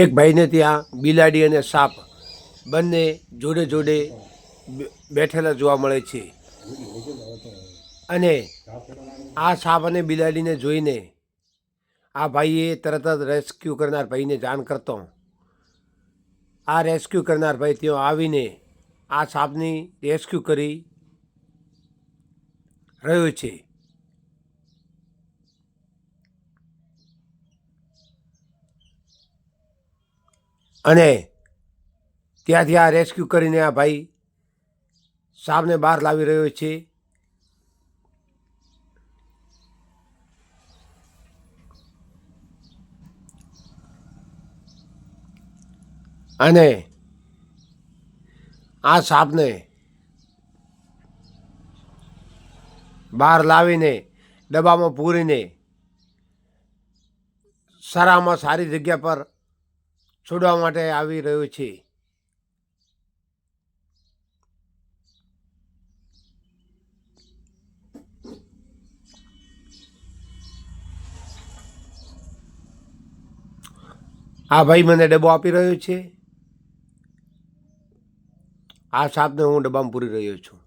એક ભાઈને ત્યાં બિલાડી અને સાપ બંને જોડે જોડે બેઠેલા જોવા મળે છે. અને આ સાપ અને બિલાડીને જોઈને આ ભાઈએ તરત જ રેસ્ક્યુ કરનાર ભાઈને જાણ કરતો. આ રેસ્ક્યુ કરનાર ભાઈ ત્યાં આવીને આ સાપની રેસ્ક્યુ કરી રહ્યો છે. અને ત્યાંથી આ રેસ્ક્યુ કરીને આ ભાઈ સાપને બહાર લાવી રહ્યો છે. અને આ સાપને બહાર લાવીને ડબ્બામાં પૂરીને સારામાં સારી જગ્યા પર છોડવા માટે આવી રહ્યો છે. આ ભાઈ મને ડબ્બો આપી રહ્યો છે. આ સાપને હું ડબ્બામાં પૂરી રહ્યો છું.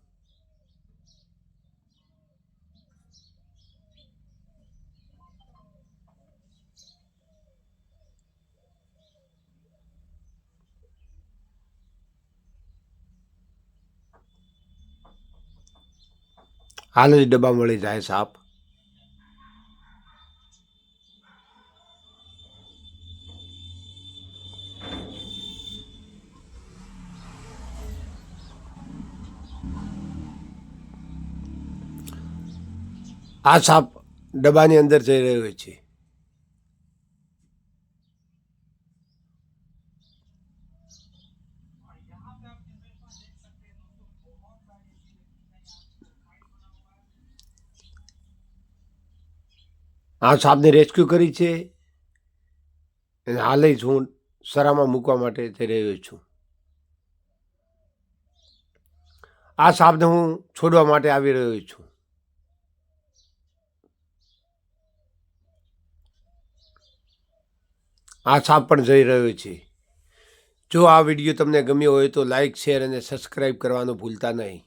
હાલ જ ડબ્બા મળી જાય સાપ. આ સાપ ડબ્બાની અંદર જઈ રહ્યો છે. આ સાપને રેસ્ક્યુ કરી છે. અને હાલે જ હું સરામાં મૂકવા માટે જઈ રહ્યો છું. આ સાપને હું છોડવા માટે આવી રહ્યો છું. આ સાપ પણ જઈ રહ્યો છે. જો આ વીડિયો તમને ગમ્યો હોય તો લાઈક, શેર અને સબસ્ક્રાઈબ કરવાનું ભૂલતા નહીં.